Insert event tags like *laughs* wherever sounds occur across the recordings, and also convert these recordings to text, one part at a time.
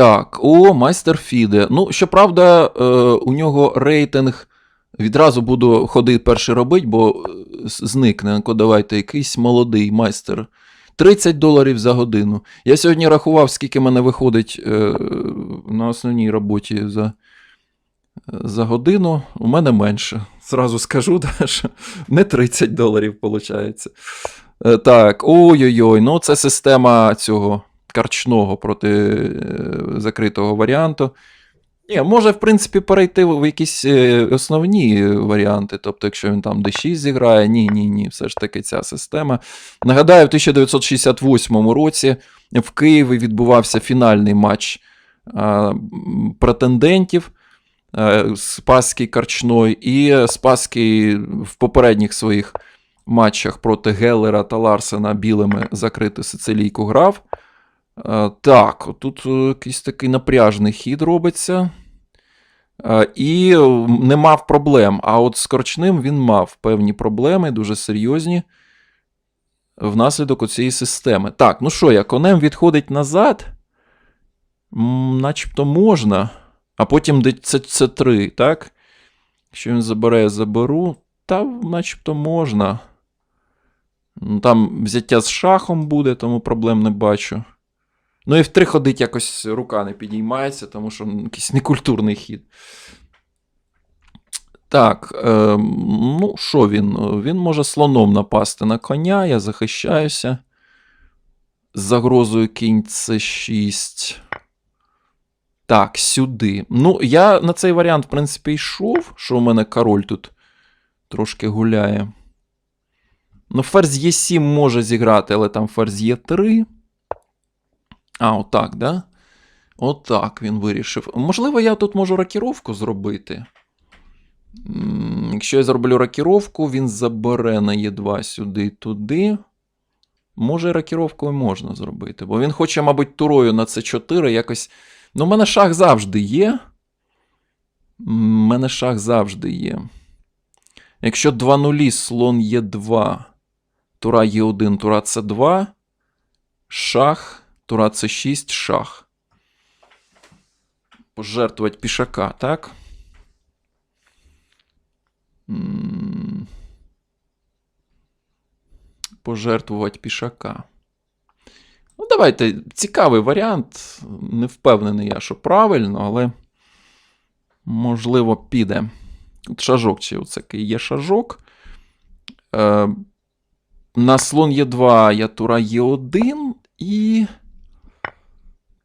Так, о, майстер Фіде. Ну, щоправда, е, у нього рейтинг. Відразу буду ходи перший робити, бо е, зникне. Давайте якийсь молодий майстер. 30 доларів за годину. Я сьогодні рахував, скільки мене виходить е, на основній роботі за, за годину. У мене менше. Зразу скажу, *laughs* що не 30 доларів виходить. Так, ой-ой-ой, ну це система цього карчного проти е, закритого варіанту. Ні, може, в принципі, перейти в якісь е, основні варіанти. Тобто, якщо він там D6 зіграє, ні, ні, ні, все ж таки ця система. Нагадаю, в 1968 році в Києві відбувався фінальний матч а, претендентів. е, Спаський Карчной і Спаський в попередніх своїх матчах проти Геллера та Ларсена білими закриту сицилійку грав. Е, Так, тут е, якийсь такий напряжний хід робиться. Е, І не мав проблем. А от з Корчним він мав певні проблеми, дуже серйозні, внаслідок цієї системи. Так, ну що, я конем відходить назад. Начебто можна. А потім де- це, це 3, так? Якщо він забере, я заберу. Та начебто можна. Там взяття з шахом буде, тому проблем не бачу. Ну і в три ходить якось рука не підіймається, тому що ну, якийсь некультурний хід. Так, е, ну що він? Він може слоном напасти на коня, я захищаюся. З загрозою кінь це 6. Так, сюди. Ну, я на цей варіант, в принципі, йшов, що у мене король тут трошки гуляє. Ну, ферзь Е7 може зіграти, але там ферзь Е3. А, отак, да? Отак він вирішив. Можливо, я тут можу рокіровку зробити. Якщо я зроблю рокіровку, він забере на Е2 сюди туди. Може, рокіровкою можна зробити, бо він хоче, мабуть, турою на С4 якось. Ну, в мене шах завжди є. У мене шах завжди є. Якщо 2 нулі, слон Е2, тура Е1, тура С2, шах, тура С6, шах. Пожертвувати пішака, так? Пожертвувати пішака. Ну, давайте. Цікавий варіант. Не впевнений я, що правильно, але можливо піде. От шажок чи оцякий є шажок. Е, на слон Е2 я тура Е1 і.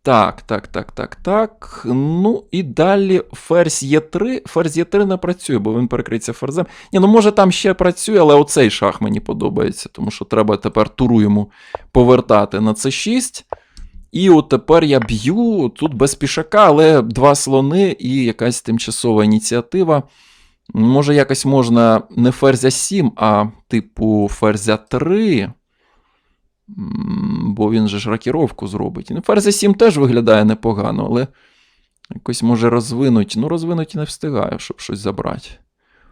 Так, так, так, так, так. Ну і далі ферзь Е3. Ферзь Е3 не працює, бо він перекриється ферзем. Ні, ну може там ще працює, але оцей шах мені подобається, тому що треба тепер туру йому повертати на С6. І от тепер я б'ю тут без пішака, але два слони і якась тимчасова ініціатива. Може, якось можна не ферзя 7, а типу ферзя 3. Бо він же ж рокіровку зробить. Ну, ферзя 7 теж виглядає непогано, але якось може розвинуть. Ну, розвинуть не встигаю, щоб щось забрати.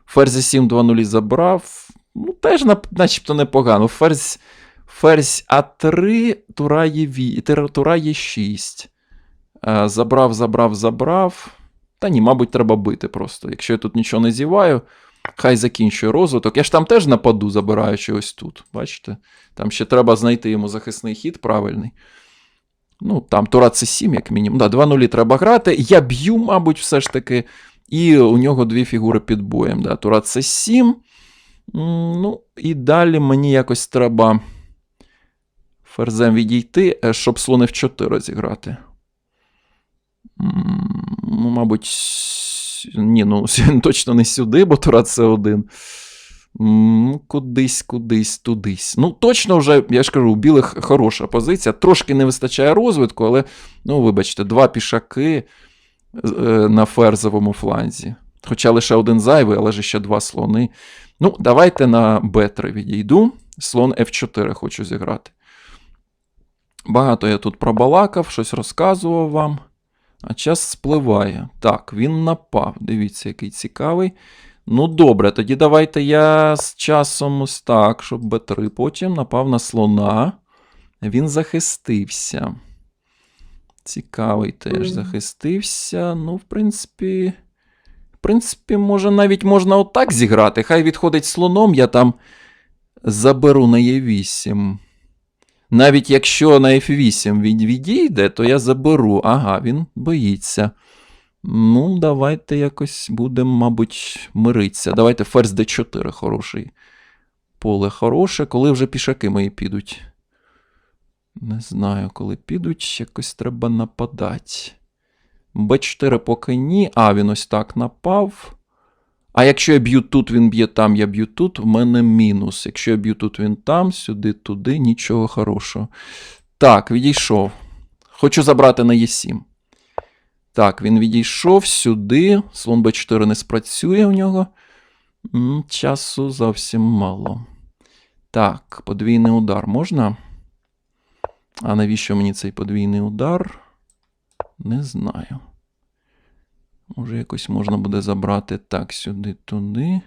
Ферзя 7 2 0 забрав. Ну, теж начебто непогано. Ферзь, ферзь А3, тура є, ві- тура є 6. Е, Забрав, забрав, забрав. Та ні, мабуть, треба бити просто. Якщо я тут нічого не зіваю, хай закінчує розвиток. Я ж там теж нападу, забираючи ось тут. Бачите? Там ще треба знайти йому захисний хід правильний. Ну, там Тура це 7, як мінімум. Да, 2 нулі треба грати. Я б'ю, мабуть, все ж таки. І у нього дві фігури під боєм. Да. Тура це 7. Ну, і далі мені якось треба ферзем відійти, е, щоб слони в 4 зіграти. Ну, мабуть, ні, ну *laughs* точно не сюди, бо Тура це один. Кудись, кудись, тудись. Ну, точно вже, я ж кажу, у білих хороша позиція. Трошки не вистачає розвитку, але, ну, вибачте, два пішаки е, на ферзовому фланзі. Хоча лише один зайвий, але ж ще два слони. Ну, давайте на Б3 відійду. Слон F4 хочу зіграти. Багато я тут пробалакав, щось розказував вам. А час спливає. Так, він напав. Дивіться, який цікавий. Ну, добре, тоді давайте я з часом ось так, щоб Б3 потім напав на слона. Він захистився. Цікавий теж захистився. Ну, в принципі. В принципі, може, навіть можна отак зіграти. Хай відходить слоном, я там заберу на Е8. Навіть якщо на F8 він відійде, то я заберу. Ага, він боїться. Ну, давайте якось будемо, мабуть, миритися. Давайте ферзь d4 хороший. Поле хороше, коли вже пішаки мої підуть. Не знаю, коли підуть, якось треба нападати. Б4 поки ні. А, він ось так напав. А якщо я б'ю тут, він б'є там, я б'ю тут, в мене мінус. Якщо я б'ю тут, він там, сюди, туди, нічого хорошого. Так, відійшов. Хочу забрати на Е7. Так, він відійшов сюди. Слон Б4 не спрацює у нього. Часу зовсім мало. Так, подвійний удар можна? А навіщо мені цей подвійний удар? Не знаю. Може, якось можна буде забрати так, сюди, туди.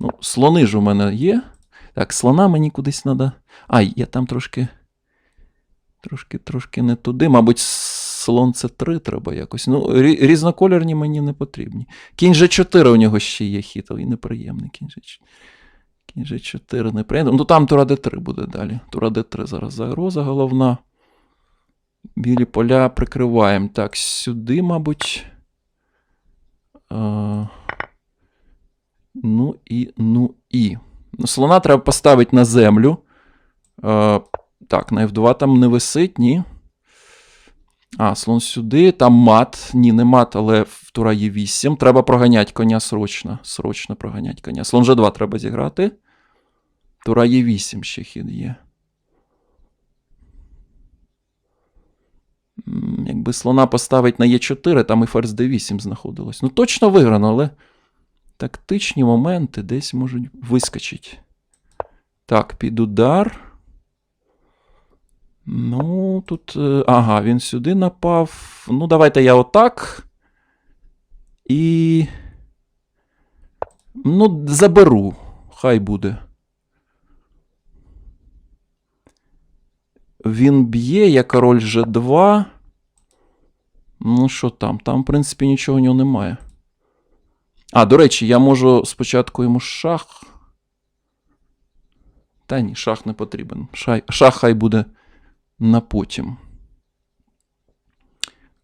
Ну, слони ж у мене є. Так, слона мені кудись треба. Ай, я там трошки. Трошки, трошки не туди. Мабуть, слон це 3 треба якось. Ну, різнокольорні мені не потрібні. Кінь G4 у нього ще є хід, і неприємний кінь G4. Кінь G4 неприємний. Ну там тура D3 буде далі. Тура D3 зараз загроза головна. Білі поля прикриваємо. Так, сюди, мабуть. Ну і, ну і. Слона треба поставити на землю. Так, на F2 там не висить, ні. А, слон сюди, там мат. Ні, не мат, але в тура є 8. Треба проганяти коня срочно. Срочно проганяти коня. Слон G2 треба зіграти. Тура є 8 ще хід є. Якби слона поставить на Е4, там і ферзь d8 знаходилось. Ну, точно виграно, але тактичні моменти десь можуть вискочити. Так, під удар. Ну, тут. е, Ага, він сюди напав. Ну, давайте я отак. І. Ну, заберу. Хай буде. Він б'є, я король G2. Ну, що там? Там, в принципі, нічого у нього немає. А, до речі, я можу спочатку йому шах. Та ні, шах не потрібен. Шах, шах хай буде на потім.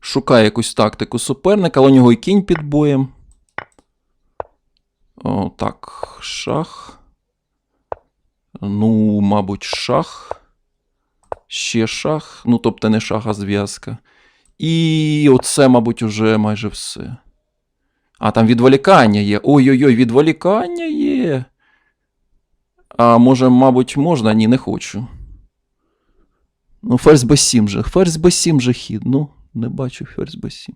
Шукає якусь тактику суперника, але у нього і кінь під боєм. О, так, шах. Ну, мабуть, шах. Ще шах. Ну, тобто не шах, а зв'язка. І оце, мабуть, уже майже все. А, там відволікання є. Ой-ой-ой, відволікання є. А може, мабуть, можна? Ні, не хочу. Ну, ферзь Б7 же. Ферзь Б7 же хід. Ну, не бачу ферзь Б7.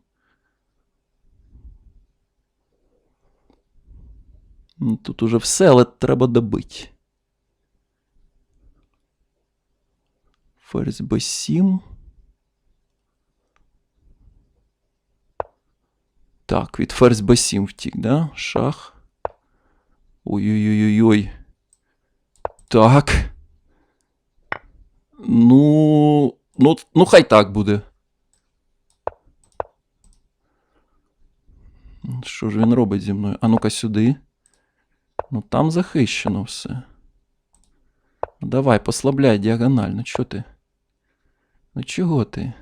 Ну, Тут уже все, але треба добити. Ферзь Б7. Так, від ферзь Б7 втік, да? Шах. Ой-ой-ой-ой. Так. Ну. Ну, ну, хай так буде. Що ж він робить зі мною? А ну-ка сюди. Ну там захищено все. Ну, давай, послабляй діагонально. Чого ти? Ну чого ти?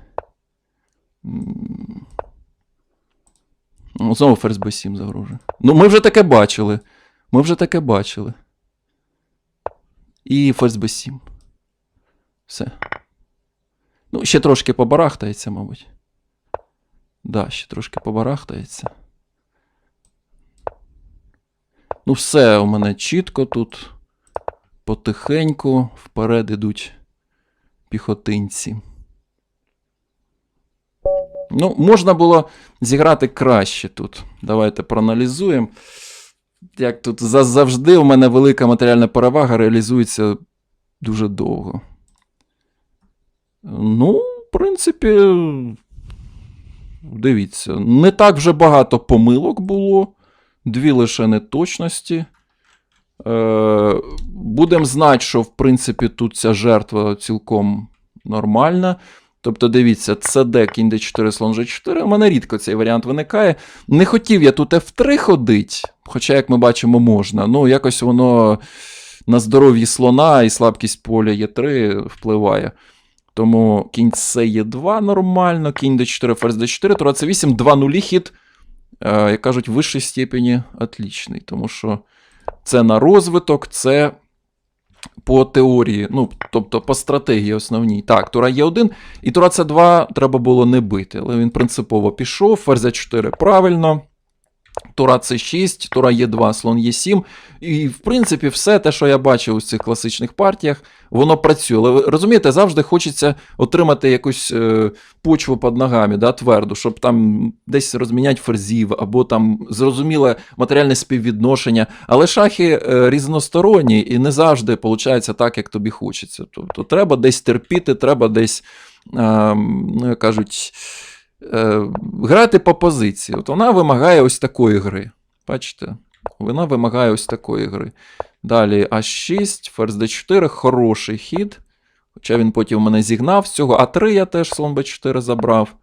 Ну, знову ферзь Б7 загрожує. Ну, ми вже таке бачили. Ми вже таке бачили. І ферзь Б7. Все. Ну, ще трошки побарахтається, мабуть. Да, ще трошки побарахтається. Ну, все у мене чітко тут. Потихеньку вперед ідуть піхотинці. Ну, можна було зіграти краще тут. Давайте проаналізуємо. Як тут завжди у мене велика матеріальна перевага реалізується дуже довго. Ну, в принципі, дивіться, не так вже багато помилок було, дві лише неточності. Е, Будемо знати, що в принципі тут ця жертва цілком нормальна. Тобто, дивіться, ЦД, кінь d4, слон g4. У мене рідко цей варіант виникає. Не хотів я тут F3 ходить, хоча, як ми бачимо, можна. Ну, якось воно на здоров'ї слона і слабкість поля Е3 впливає. Тому кінь С є 2 нормально, кінь d4, ферзь d4, тура c 8 2 нулі хід, е, як кажуть, в вищій степені отлічний. Тому що це на розвиток, це по теорії, ну, тобто по стратегії основній. Так, тура Е1 і тура С2 треба було не бити, але він принципово пішов, ферзь 4 правильно. Тура С6, Тура Е2, слон Е7. І, в принципі, все те, що я бачив у цих класичних партіях, воно працює. Але розумієте, завжди хочеться отримати якусь е, почву під ногами, да, тверду, щоб там десь розміняти ферзів, або там зрозуміле матеріальне співвідношення. Але шахи е, різносторонні і не завжди виходить так, як тобі хочеться. Тобто треба десь терпіти, треба десь, е, ну, як кажуть е, грати по позиції. От вона вимагає ось такої гри. Бачите? Вона вимагає ось такої гри. Далі А6, ферзь d4, хороший хід. Хоча він потім мене зігнав з цього. А3 я теж слон b4 забрав.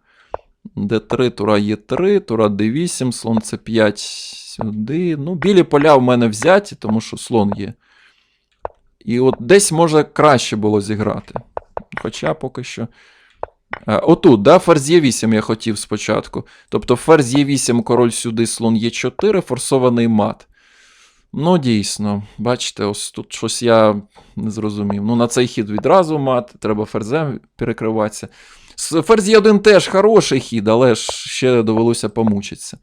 Д3, тура Е3, тура Д8, слон С5 сюди. Ну, білі поля в мене взяті, тому що слон є. І от десь може краще було зіграти. Хоча поки що. Е, Отут, да, ферзь Е8 я хотів спочатку. Тобто ферзь Е8, король сюди, слон Е4, форсований мат. Ну, дійсно, бачите, ось тут щось я не зрозумів. Ну, на цей хід відразу мат, треба ферзем перекриватися. Ферзь Е1 теж хороший хід, але ж ще довелося помучитися.